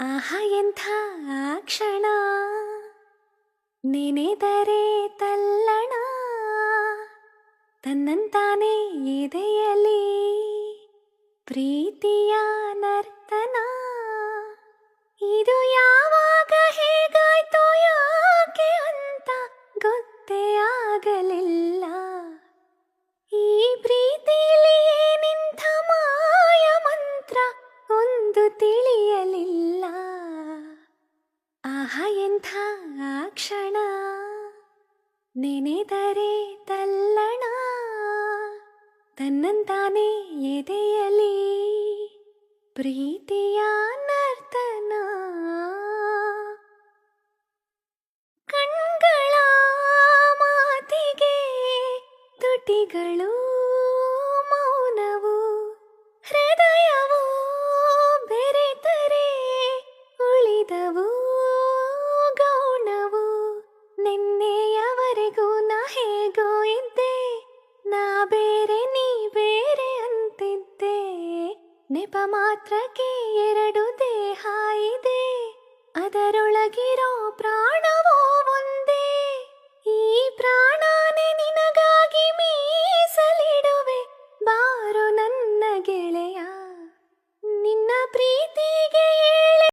ಆಹಾ ಎಂಥ ಕ್ಷಣ. ನೆನೆದರೆ ತಲ್ಲಣ. ತನ್ನಂತಾನೆ ಎದೆಯಲಿ. ಪ್ರೀತಿಯ ನರ್ತನ. ಇದು ಯಾವಾಗ ಎಂಥ ಕ್ಷಣ? ನೆನೆದರೆ ತಲ್ಲಣ? ತನ್ನಂತಾನೆ ಎದೆಯಲಿ? ಪ್ರೀತಿಯ ನರ್ತನ? ಕಣ್ಗಳ ಮಾತಿಗೆ ತುಟಿಗಳು? ನೆಪ ಮಾತ್ರಕ್ಕೆ ಎರಡು ದೇಹ ಇದೆ.